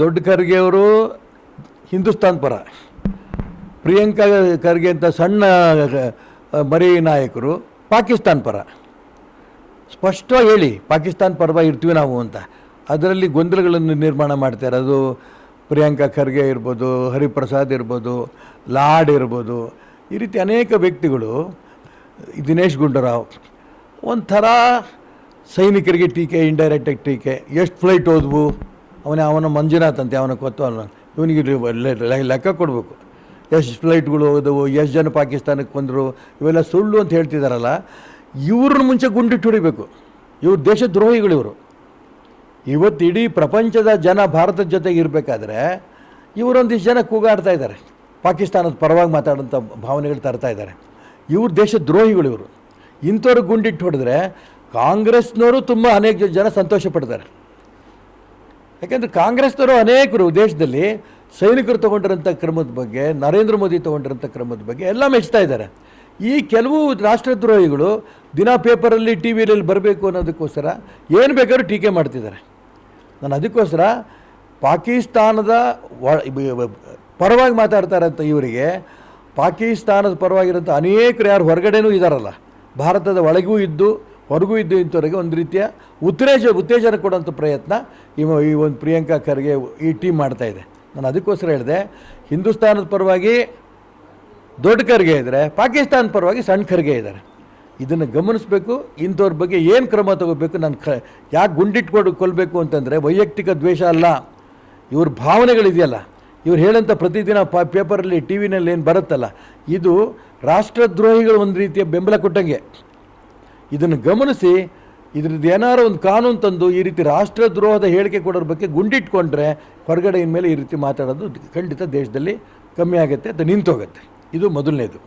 ದೊಡ್ಡ ಖರ್ಗೆ ಅವರು ಹಿಂದೂಸ್ತಾನ್ ಪರ. ಪ್ರಿಯಾಂಕಾ ಖರ್ಗೆ ಅಂತ ಸಣ್ಣ ಮರಿ ನಾಯಕರು ಪಾಕಿಸ್ತಾನ್ ಪರ. ಸ್ಪಷ್ಟವಾಗಿ ಹೇಳಿ, ಪಾಕಿಸ್ತಾನ್ ಪರವಾಗಿ ಇರ್ತೀವಿ ನಾವು ಅಂತ. ಅದರಲ್ಲಿ ಗೊಂದಲಗಳನ್ನು ನಿರ್ಮಾಣ ಮಾಡ್ತಾರೆ ಅದು ಪ್ರಿಯಾಂಕಾ ಖರ್ಗೆ ಇರ್ಬೋದು, ಹರಿಪ್ರಸಾದ್ ಇರ್ಬೋದು, ಲಾಡ್ ಇರ್ಬೋದು. ಈ ರೀತಿ ಅನೇಕ ವ್ಯಕ್ತಿಗಳು ದಿನೇಶ್ ಗುಂಡೂರಾವ್, ಒಂಥರ ಸೈನಿಕರಿಗೆ ಟೀಕೆ ಇಂಡೈರೆಕ್ಟಾಗಿ ಟೀಕೆ, ಎಷ್ಟು ಫ್ಲೈಟ್ ಹೋದ್ವು? ಅವನ ಅವನ ಮಂಜುನಾಥ್ ಅಂತೆ, ಅವನ ಕೊತ್ತು ಅವನ ಇವನಿಗೆ ಲೆಕ್ಕ ಕೊಡಬೇಕು. ಎಷ್ಟು ಫ್ಲೈಟ್ಗಳು ಹೋದವು, ಎಷ್ಟು ಜನ ಪಾಕಿಸ್ತಾನಕ್ಕೆ ಬಂದರು, ಇವೆಲ್ಲ ಸುಳ್ಳು ಅಂತ ಹೇಳ್ತಿದ್ದಾರಲ್ಲ ಇವ್ರನ್ನ ಮುಂಚೆ ಗುಂಡಿಟ್ಟು ಹೊಡಿಬೇಕು. ಇವ್ರು ದೇಶದ್ರೋಹಿಗಳು ಇವರು. ಇವತ್ತು ಇಡೀ ಪ್ರಪಂಚದ ಜನ ಭಾರತದ ಜೊತೆಗೆ ಇರಬೇಕಾದ್ರೆ, ಇವರೊಂದಿಷ್ಟು ಜನ ಕೂಗಾಡ್ತಾ ಇದ್ದಾರೆ. ಪಾಕಿಸ್ತಾನದ ಪರವಾಗಿ ಮಾತಾಡೋಂಥ ಭಾವನೆಗಳು ತರ್ತಾ ಇದ್ದಾರೆ. ಇವ್ರು ದೇಶದ್ರೋಹಿಗಳು ಇವರು. ಇಂಥವ್ರು ಗುಂಡಿಟ್ಟು ಹೊಡೆದ್ರೆ ಕಾಂಗ್ರೆಸ್ನವರು ತುಂಬ ಅನೇಕ ಜನ ಸಂತೋಷ ಪಡ್ತಾರೆ. ಯಾಕೆಂದರೆ ಕಾಂಗ್ರೆಸ್ನವರು ಅನೇಕರು ದೇಶದಲ್ಲಿ ಸೈನಿಕರು ತಗೊಂಡಿರೋಂಥ ಕ್ರಮದ ಬಗ್ಗೆ, ನರೇಂದ್ರ ಮೋದಿ ತಗೊಂಡಿರೋಂಥ ಕ್ರಮದ ಬಗ್ಗೆ ಎಲ್ಲ ಮೆಚ್ತಾ ಇದ್ದಾರೆ. ಈ ಕೆಲವು ರಾಷ್ಟ್ರದ್ರೋಹಿಗಳು ದಿನ ಪೇಪರಲ್ಲಿ ಟಿ ವಿಯಲ್ಲಿ ಬರಬೇಕು ಅನ್ನೋದಕ್ಕೋಸ್ಕರ ಏನು ಬೇಕಾದ್ರೂ ಟೀಕೆ ಮಾಡ್ತಿದ್ದಾರೆ. ನಾನು ಅದಕ್ಕೋಸ್ಕರ ಪಾಕಿಸ್ತಾನದ ಪರವಾಗಿ ಮಾತಾಡ್ತಾರೆ ಅಂತ ಇವರಿಗೆ, ಪಾಕಿಸ್ತಾನದ ಪರವಾಗಿರೋಂಥ ಅನೇಕರು ಯಾರು ಹೊರಗಡೆನೂ ಇದ್ದಾರಲ್ಲ ಭಾರತದ ಒಳಗೂ ಇದ್ದು ಹೊರಗೂ ಇದ್ದು ಇಂಥವ್ರಿಗೆ ಒಂದು ರೀತಿಯ ಉತ್ತೇಜ, ಉತ್ತೇಜನ ಕೊಡುವಂಥ ಪ್ರಯತ್ನ ಇವ ಈ ಒಂದು ಪ್ರಿಯಾಂಕಾ ಖರ್ಗೆ ಈ ಟೀಮ್ ಮಾಡ್ತಾ ಇದೆ. ನಾನು ಅದಕ್ಕೋಸ್ಕರ ಹೇಳಿದೆ, ಹಿಂದೂಸ್ತಾನದ ಪರವಾಗಿ ದೊಡ್ಡ ಖರ್ಗೆ ಇದ್ದರೆ, ಪಾಕಿಸ್ತಾನದ ಪರವಾಗಿ ಸಣ್ಣ ಖರ್ಗೆ ಇದ್ದಾರೆ. ಇದನ್ನು ಗಮನಿಸಬೇಕು, ಇಂಥವ್ರ ಬಗ್ಗೆ ಏನು ಕ್ರಮ ತಗೋಬೇಕು, ನಾನು ಕ, ಯಾಕೆ ಗುಂಡಿಟ್ಕೊಂಡು ಕೊಲ್ಲಬೇಕು ಅಂತಂದರೆ ವೈಯಕ್ತಿಕ ದ್ವೇಷ ಅಲ್ಲ. ಇವ್ರ ಭಾವನೆಗಳಿದೆಯಲ್ಲ. ಇವ್ರು ಹೇಳೋಂಥ ಪ್ರತಿದಿನ ಪ, ಪೇಪರಲ್ಲಿ, ಟಿ ವಿನಲ್ಲಿ ಏನು ಬರುತ್ತಲ್ಲ, ಇದು ರಾಷ್ಟ್ರದ್ರೋಹಿಗಳು ಒಂದು ರೀತಿಯ ಬೆಂಬಲ ಕೊಟ್ಟಂಗೆ. ಇದನ್ನು ಗಮನಿಸಿ, ಇದ್ರದ್ದು ಏನಾರು ಒಂದು ಕಾನೂನು ತಂದು ಈ ರೀತಿ ರಾಷ್ಟ್ರದ್ರೋಹದ ಹೇಳಿಕೆ ಕೊಡೋರ ಬಗ್ಗೆ ಗುಂಡಿಟ್ಕೊಂಡ್ರೆ ಹೊರಗಡೆ ಇನ್ಮೇಲೆ ಈ ರೀತಿ ಮಾತಾಡೋದು ಖಂಡಿತ ದೇಶದಲ್ಲಿ ಕಮ್ಮಿ ಆಗುತ್ತೆ ಅದು ನಿಂತೋಗುತ್ತೆ. ಇದು ಮೊದಲನೇದು.